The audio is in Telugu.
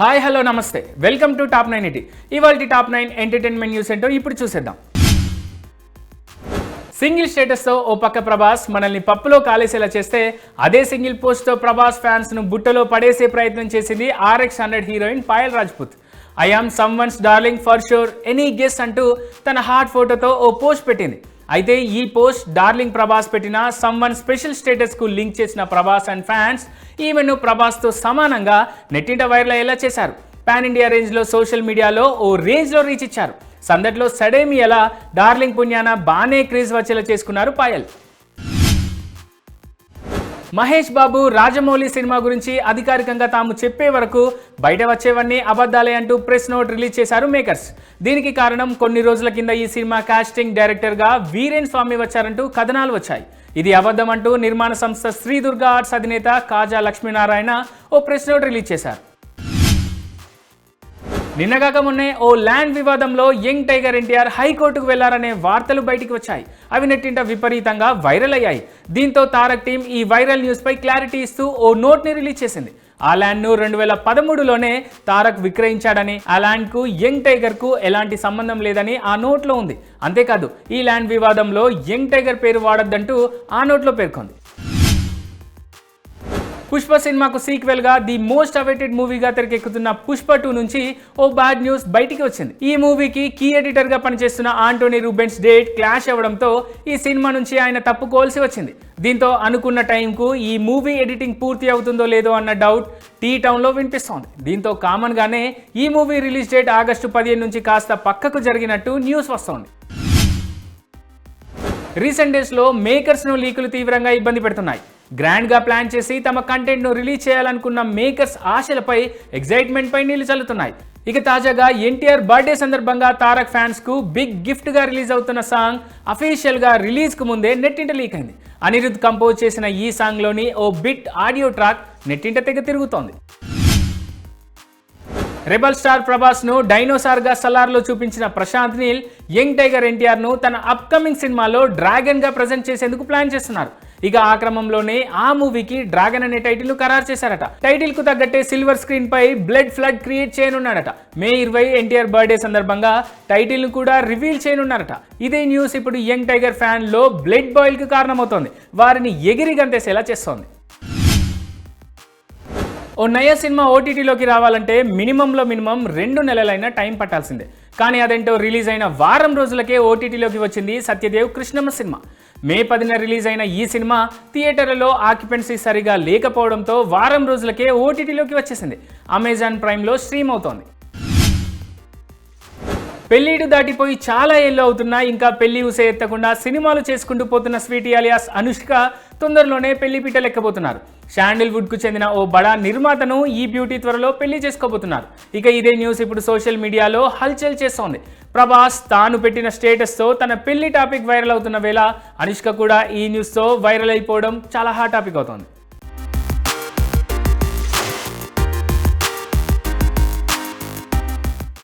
Hi hello namaste. Welcome to top nine eighty ఇవాళ టాప్ నైన్ ఎంటర్టైన్మెంట్ న్యూస్ ఏంటో ఇప్పుడు చూసేద్దాం. సింగిల్ స్టేటస్తో ఓ పక్క ప్రభాస్ మనల్ని పప్పులో కాలేసేలా చేస్తే అదే సింగిల్ పోస్ట్తో ప్రభాస్ ఫ్యాన్స్ను బుట్టలో పడేసే ప్రయత్నం చేసింది RX hundred heroine Payal Rajput. I am someone's darling for sure any guess అంటూ తన హార్ట్ ఫోటోతో ఓ పోస్ట్ పెట్టింది. అయితే ఈ పోస్ట్ డార్లింగ్ ప్రభాస్ పెట్టిన సమ్ వన్ స్పెషల్ స్టేటస్కు లింక్ చేసిన ప్రభాస్ అండ్ ఫ్యాన్స్ ఈమెను ప్రభాస్తో సమానంగా నెట్టింట వైరల్ అయ్యేలా చేశారు. పాన్ ఇండియా రేంజ్లో సోషల్ మీడియాలో ఓ రేంజ్లో రీచ్ ఇచ్చారు. సందట్లో సడేమి ఎలా డార్లింగ్ పుణ్యాన బానే క్రేజ్ వచ్చేలా చేసుకున్నారు పాయల్. మహేష్ బాబు రాజమౌళి సినిమా గురించి అధికారికంగా తాము చెప్పే వరకు బయట వచ్చేవన్నీ అబద్ధాలే అంటూ ప్రెస్ నోట్ రిలీజ్ చేశారు మేకర్స్. దీనికి కారణం కొన్ని రోజుల కింద ఈ సినిమా కాస్టింగ్ డైరెక్టర్గా వీరేన్ స్వామి వచ్చారంటూ కథనాలు వచ్చాయి. ఇది అబద్ధం అంటూ నిర్మాణ సంస్థ శ్రీ దుర్గా ఆర్ట్స్ అధినేత కాజా లక్ష్మీనారాయణ ఓ ప్రెస్ నోట్ రిలీజ్ చేశారు. నిన్నగాక మొన్నే ఓ ల్యాండ్ వివాదంలో యంగ్ టైగర్ ఎన్టీఆర్ హైకోర్టుకు వెళ్ళారనే వార్తలు బయటికి వచ్చాయి. అవి నెట్టింట విపరీతంగా వైరల్ అయ్యాయి. దీంతో తారక్ టీం ఈ వైరల్ న్యూస్ పై క్లారిటీ ఇస్తూ ఓ నోట్ని రిలీజ్ చేసింది. ఆ ల్యాండ్ను రెండు వేల పదమూడులోనే తారక్ విక్రయించాడని ఆ ల్యాండ్కు యంగ్ టైగర్కు ఎలాంటి సంబంధం లేదని ఆ నోట్లో ఉంది. అంతేకాదు ఈ ల్యాండ్ వివాదంలో యంగ్ టైగర్ పేరు వాడొద్దంటూ ఆ నోట్లో పేర్కొంది. పుష్ప సినిమాకు సీక్వెల్గా ది మోస్ట్ అవైటెడ్ మూవీగా తెరకెక్కుతున్న పుష్ప టూ నుంచి ఓ బ్యాడ్ న్యూస్ బయటికి వచ్చింది. ఈ మూవీకి కీ ఎడిటర్గా పనిచేస్తున్న ఆంటోనీ రూబెన్స్ డేట్ క్లాష్ అవ్వడంతో ఈ సినిమా నుంచి ఆయన తప్పుకోవాల్సి వచ్చింది. దీంతో అనుకున్న టైంకు ఈ మూవీ ఎడిటింగ్ పూర్తి అవుతుందో లేదో అన్న డౌట్ టీ టౌన్లో వినిపిస్తోంది. దీంతో కామన్ గానే ఈ మూవీ రిలీజ్ డేట్ ఆగస్టు పదిహేను నుంచి కాస్త పక్కకు జరిగినట్టు న్యూస్ వస్తోంది. రీసెంట్ డేస్లో మేకర్స్ను లీకులు తీవ్రంగా ఇబ్బంది పెడుతున్నాయి. గ్రాండ్గా ప్లాన్ చేసి తమ కంటెంట్ను రిలీజ్ చేయాలనుకున్న మేకర్స్ ఆశలపై ఎగ్జైట్మెంట్పై నీళ్ళు చల్లుతున్నాయి. ఇక తాజాగా ఎన్టీఆర్ బర్త్డే సందర్భంగా తారక్ ఫ్యాన్స్కు బిగ్ గిఫ్ట్గా రిలీజ్ అవుతున్న సాంగ్ అఫీషియల్గా రిలీజ్కు ముందే నెట్టింట లీక్ అయింది. అనిరుద్ కంపోజ్ చేసిన ఈ సాంగ్లోని ఓ బిట్ ఆడియో ట్రాక్ నెట్టింట తెగ తిరుగుతోంది. రెబల్ స్టార్ ప్రభాస్ను డైనోసార్గా చూపించిన ప్రశాంత్ నీల్ యంగ్ టైగర్ ఎన్టీఆర్ను తన అప్కమింగ్ సినిమాలో డ్రాగన్గా ప్రజెంట్ చేసేందుకు ప్లాన్ చేస్తున్నారు. ఇక ఆ క్రమంలోనే ఆ మూవీకి డ్రాగన్ అనే టైటిల్ ఖరారు చేశారట. టైటిల్కు తగ్గట్టే సిల్వర్ స్క్రీన్ పై బ్లడ్ ఫ్లడ్ క్రియేట్ చేయనున్నాడట మే ఇరవై ఎన్టీఆర్ బర్త్డే సందర్భంగా టైటిల్ను కూడా రివీల్ చేయనున్నారట. ఇదే న్యూస్ ఇప్పుడు యంగ్ టైగర్ ఫ్యాన్లో బ్లడ్ బాయిల్కు కారణమవుతోంది. వారిని ఎగిరి గంతేసేలా చేస్తోంది. ఓ నయ సినిమా ఓటీటీలోకి రావాలంటే మినిమంలో మినిమం రెండు నెలలైనా టైం పట్టాల్సిందే. కానీ అదేంటో రిలీజ్ అయిన వారం రోజులకే ఓటీటీలోకి వచ్చింది సత్యదేవ్ కృష్ణమ్మ సినిమా. మే పదిన రిలీజ్ అయిన ఈ సినిమా థియేటర్లలో ఆక్యుపెన్సీ సరిగా లేకపోవడంతో వారం రోజులకే ఓటీటీలోకి వచ్చేసింది. అమెజాన్ ప్రైమ్లో స్ట్రీమ్ అవుతోంది. పెళ్ళిడు దాటిపోయి చాలా ఏళ్ళు అవుతున్నా ఇంకా పెళ్ళి ఊసే ఎత్తకుండా సినిమాలు చేసుకుంటూ పోతున్న స్వీటీ అలియాస్ అనుష్క తొందరలోనే పెళ్ళి పీట లెక్కబోతున్నారు. చెందిన ఓ బడా నిర్మాతను ఈ బ్యూటీ త్వరలో పెళ్ళి చేసుకోబోతున్నారు. ఇక ఇదే న్యూస్ ఇప్పుడు సోషల్ మీడియాలో హల్చల్ చేస్తోంది. ప్రభాస్ తాను పెట్టిన స్టేటస్తో తన పెళ్ళి టాపిక్ వైరల్ అవుతున్న వేళ అనుష్క కూడా ఈ న్యూస్తో వైరల్ అయిపోవడం చాలా హాట్ టాపిక్ అవుతోంది.